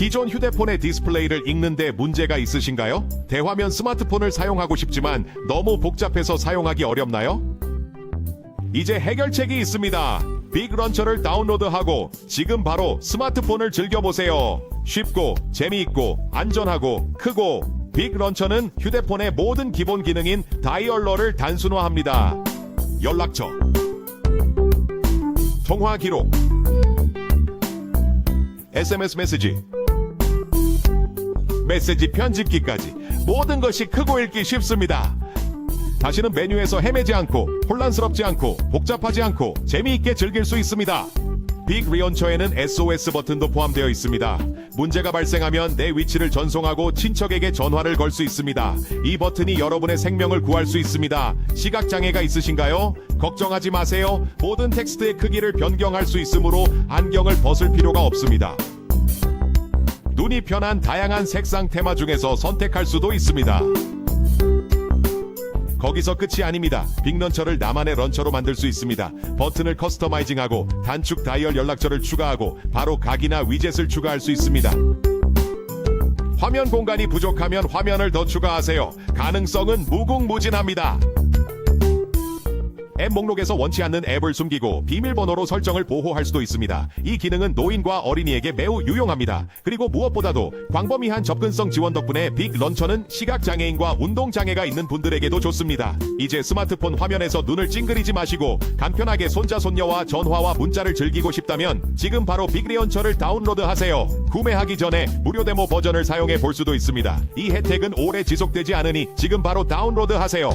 기존 휴대폰의 디스플레이를 읽는데 문제가 있으신가요? 대화면 스마트폰을 사용하고 싶지만 너무 복잡해서 사용하기 어렵나요? 이제 해결책이 있습니다. 빅 런처를 다운로드하고 지금 바로 스마트폰을 즐겨보세요. 쉽고 재미있고 안전하고 크고 빅 런처는 휴대폰의 모든 기본 기능인 다이얼러를 단순화합니다. 연락처, 통화 기록, SMS 메시지, 메시지 편집기까지 모든 것이 크고 읽기 쉽습니다. 다시는 메뉴에서 헤매지 않고 혼란스럽지 않고 복잡하지 않고 재미있게 즐길 수 있습니다. 빅 리언처에는 SOS 버튼도 포함되어 있습니다. 문제가 발생하면 내 위치를 전송하고 친척에게 전화를 걸 수 있습니다. 이 버튼이 여러분의 생명을 구할 수 있습니다. 시각장애가 있으신가요? 걱정하지 마세요. 모든 텍스트의 크기를 변경할 수 있으므로 안경을 벗을 필요가 없습니다. 눈이 편한 다양한 색상 테마 중에서 선택할 수도 있습니다. 거기서 끝이 아닙니다. 빅런처를 나만의 런처로 만들 수 있습니다. 버튼을 커스터마이징하고 단축 다이얼 연락처를 추가하고 바로 각이나 위젯을 추가할 수 있습니다. 화면 공간이 부족하면 화면을 더 추가하세요. 가능성은 무궁무진합니다. 앱 목록에서 원치 않는 앱을 숨기고 비밀번호로 설정을 보호할 수도 있습니다. 이 기능은 노인과 어린이에게 매우 유용합니다. 그리고 무엇보다도 광범위한 접근성 지원 덕분에 빅 런처는 시각장애인과 운동장애가 있는 분들에게도 좋습니다. 이제 스마트폰 화면에서 눈을 찡그리지 마시고 간편하게 손자 손녀와 전화와 문자를 즐기고 싶다면 지금 바로 빅 런처를 다운로드 하세요. 구매하기 전에 무료 데모 버전을 사용해 볼 수도 있습니다. 이 혜택은 오래 지속되지 않으니 지금 바로 다운로드 하세요.